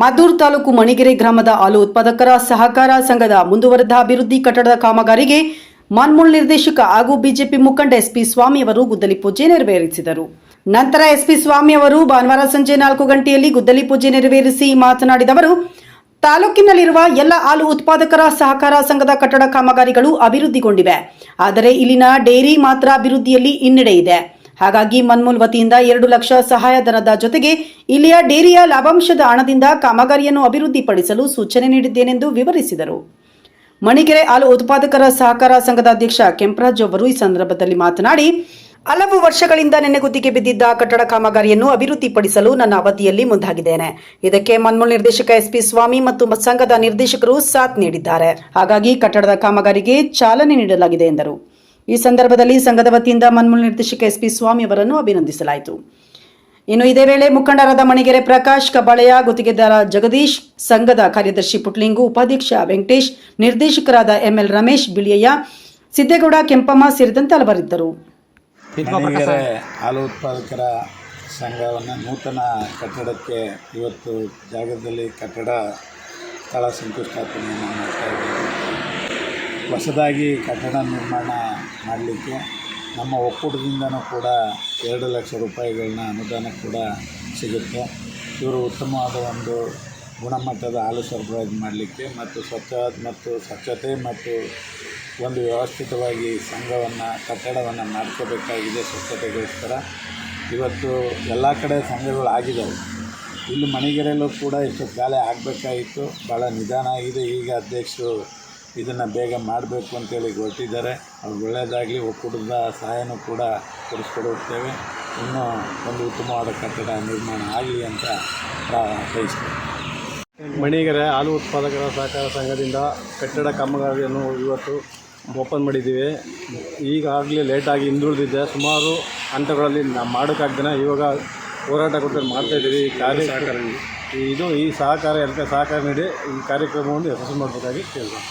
ಮದ್ದೂರು ತಾಲೂಕು ಮಣಿಗೆರೆ ಗ್ರಾಮದ ಹಾಲು ಉತ್ಪಾದಕರ ಸಹಕಾರ ಸಂಘದ ಮುಂದುವರೆದ ಅಭಿವೃದ್ಧಿ ಕಟ್ಟಡದ ಕಾಮಗಾರಿಗೆ ಮನ್ಮೂಲ್ ನಿರ್ದೇಶಕ ಹಾಗೂ ಬಿಜೆಪಿ ಮುಖಂಡ ಎಸ್ಪಿ ಸ್ವಾಮಿ ಅವರು ಗುದ್ದಲಿ ಪೂಜೆ ನೆರವೇರಿಸಿದರು. ನಂತರ ಎಸ್ಪಿ ಸ್ವಾಮಿ ಅವರು ಭಾನುವಾರ ಸಂಜೆ ನಾಲ್ಕು ಗಂಟೆಯಲ್ಲಿ ಗುದ್ದಲಿ ಪೂಜೆ ನೆರವೇರಿಸಿ ಮಾತನಾಡಿದ ಅವರು, ತಾಲೂಕಿನಲ್ಲಿರುವ ಎಲ್ಲ ಹಾಲು ಉತ್ಪಾದಕರ ಸಹಕಾರ ಸಂಘದ ಕಟ್ಟಡ ಕಾಮಗಾರಿಗಳು ಅಭಿವೃದ್ಧಿಗೊಂಡಿವೆ. ಆದರೆ ಇಲ್ಲಿನ ಡೇರಿ ಮಾತ್ರ ಅಭಿವೃದ್ಧಿಯಲ್ಲಿ ಹಿನ್ನಡೆ ಇದೆ. ಹಾಗಾಗಿ ಮನ್ಮೂಲ್ ವತಿಯಿಂದ ಎರಡು ಲಕ್ಷ ಸಹಾಯಧನದ ಜೊತೆಗೆ ಇಲ್ಲಿಯ ಡೇರಿಯ ಲಾಭಾಂಶದ ಹಣದಿಂದ ಕಾಮಗಾರಿಯನ್ನು ಅಭಿವೃದ್ಧಿಪಡಿಸಲು ಸೂಚನೆ ನೀಡಿದ್ದೇನೆಂದು ವಿವರಿಸಿದರು. ಮಣಿಕೆರೆ ಹಾಲು ಉತ್ಪಾದಕರ ಸಹಕಾರ ಸಂಘದ ಅಧ್ಯಕ್ಷ ಕೆಂಪರಾಜ್ ಅವರು ಈ ಸಂದರ್ಭದಲ್ಲಿ ಮಾತನಾಡಿ, ಹಲವು ವರ್ಷಗಳಿಂದ ನೆನೆಗುದಿಗೆ ಬಿದ್ದಿದ್ದ ಕಟ್ಟಡ ಕಾಮಗಾರಿಯನ್ನು ಅಭಿವೃದ್ಧಿಪಡಿಸಲು ನನ್ನ ಅವಧಿಯಲ್ಲಿ ಮುಂದಾಗಿದ್ದೇನೆ. ಇದಕ್ಕೆ ಮನ್ಮೂಲ್ ನಿರ್ದೇಶಕ ಎಸ್ಪಿ ಸ್ವಾಮಿ ಮತ್ತು ಸಂಘದ ನಿರ್ದೇಶಕರು ಸಾಥ್ ನೀಡಿದ್ದಾರೆ. ಹಾಗಾಗಿ ಕಟ್ಟಡದ ಕಾಮಗಾರಿಗೆ ಚಾಲನೆ ನೀಡಲಾಗಿದೆ ಎಂದರು. ಈ ಸಂದರ್ಭದಲ್ಲಿ ಸಂಘದ ವತಿಯಿಂದ ಮನ್ಮೂಲ ನಿರ್ದೇಶಕ ಎಸ್ಪಿ ಸ್ವಾಮಿ ಅವರನ್ನು ಅಭಿನಂದಿಸಲಾಯಿತು. ಇನ್ನು ಇದೇ ವೇಳೆ ಮುಖಂಡರಾದ ಮಣಿಗೆರೆ ಪ್ರಕಾಶ್ ಕಬಾಳೆಯ ಗುತ್ತಿಗೆದಾರ ಜಗದೀಶ್ ಸಂಘದ ಕಾರ್ಯದರ್ಶಿ ಪುಟ್ಲಿಂಗು ಉಪಾಧ್ಯಕ್ಷ ವೆಂಕಟೇಶ್ ನಿರ್ದೇಶಕರಾದ ಎಂಎಲ್ ರಮೇಶ್ ಬಿಳಿಯಯ್ಯ ಸಿದ್ದೇಗೌಡ ಕೆಂಪಮ್ಮ ಸೇರಿದಂತೆ ಹಲವರಿದ್ದರು. ಹಾಲು ಉತ್ಪಾದಕರ ಸಂಘವನ್ನು ನೂತನ ಕಟ್ಟಡಕ್ಕೆ ಇವತ್ತು ಜಾಗದಲ್ಲಿ ಕಟ್ಟಡ ಸ್ಥಳ ಶಂಕುಸ್ಥಾಪನೆಯನ್ನು ಮಾಡ್ತಾ ಇದ್ದೇವೆ. ಹೊಸದಾಗಿ ಕಟ್ಟಡ ನಿರ್ಮಾಣ ಮಾಡಲಿಕ್ಕೆ ನಮ್ಮ ಒಕ್ಕೂಟದಿಂದನೂ ಕೂಡ ಎರಡು ಲಕ್ಷ ರೂಪಾಯಿಗಳನ್ನ ಅನುದಾನ ಕೂಡ ಸಿಗುತ್ತೆ. ಇವರು ಉತ್ತಮವಾದ ಒಂದು ಗುಣಮಟ್ಟದ ಹಾಲು ಸರಬರಾಜು ಮಾಡಲಿಕ್ಕೆ ಮತ್ತು ಸ್ವಚ್ಛ ಮತ್ತು ಸ್ವಚ್ಛತೆ ಮತ್ತು ಒಂದು ವ್ಯವಸ್ಥಿತವಾಗಿ ಸಂಘವನ್ನು, ಕಟ್ಟಡವನ್ನು ಮಾಡ್ಕೋಬೇಕಾಗಿದೆ ಸ್ವಚ್ಛತೆಗೋಸ್ಕರ. ಇವತ್ತು ಎಲ್ಲ ಕಡೆ ಸಂಘಗಳು ಆಗಿದ್ದಾವೆ. ಇಲ್ಲಿ ಮಣಿಗೆರೆಯಲ್ಲೂ ಕೂಡ ಇಷ್ಟು ಕಾಲ ಆಗಬೇಕಾಗಿತ್ತು ಭಾಳ ನಿಧಾನ ಆಗಿದೆ. ಈಗ ಅಧ್ಯಕ್ಷರು ಇದನ್ನು ಬೇಗ ಮಾಡಬೇಕು ಅಂತೇಳಿ ಹೊರಟಿದ್ದಾರೆ ಅವ್ರು ಒಳ್ಳೆಯದಾಗಲಿ ಒಕ್ಕೂಟದ ಸಹಾಯನೂ ಕೂಡ ಕೊಡಿಸ್ಕೊಡುತ್ತೇವೆ. ಇನ್ನೂ ಒಂದು ಉತ್ತಮವಾದ ಕಟ್ಟಡ ನಿರ್ಮಾಣ ಆಗಲಿ ಅಂತ ಬಯಸ್ತೇವೆ ಮಣಿಗೆರೆ ಹಾಲು ಉತ್ಪಾದಕರ ಸಹಕಾರ ಸಂಘದಿಂದ ಕಟ್ಟಡ ಕಾಮಗಾರಿಯನ್ನು ಇವತ್ತು ಓಪನ್ ಮಾಡಿದ್ದೀವಿ. ಈಗಾಗಲೇ ಲೇಟಾಗಿ ಹಿಂದುಳಿದಿದ್ದೆ ಸುಮಾರು ಹಂತಗಳಲ್ಲಿ ನಾವು ಮಾಡೋಕ್ಕಾಗ್ದೇ ಇವಾಗ ಹೋರಾಟ ಕೊಟ್ಟು ಮಾಡ್ತಾಯಿದ್ದೀವಿ ಈ ಕಾರ್ಯ ಇದು ಈ ಸಹಕಾರ ಎಲ್ಲ ಸಹಕಾರ ನೀಡಿ ಈ ಕಾರ್ಯಕ್ರಮವನ್ನು ಯಶಸ್ವಿ ಮಾಡಬೇಕಾಗಿ ಕೇಳ್ಬೋದು.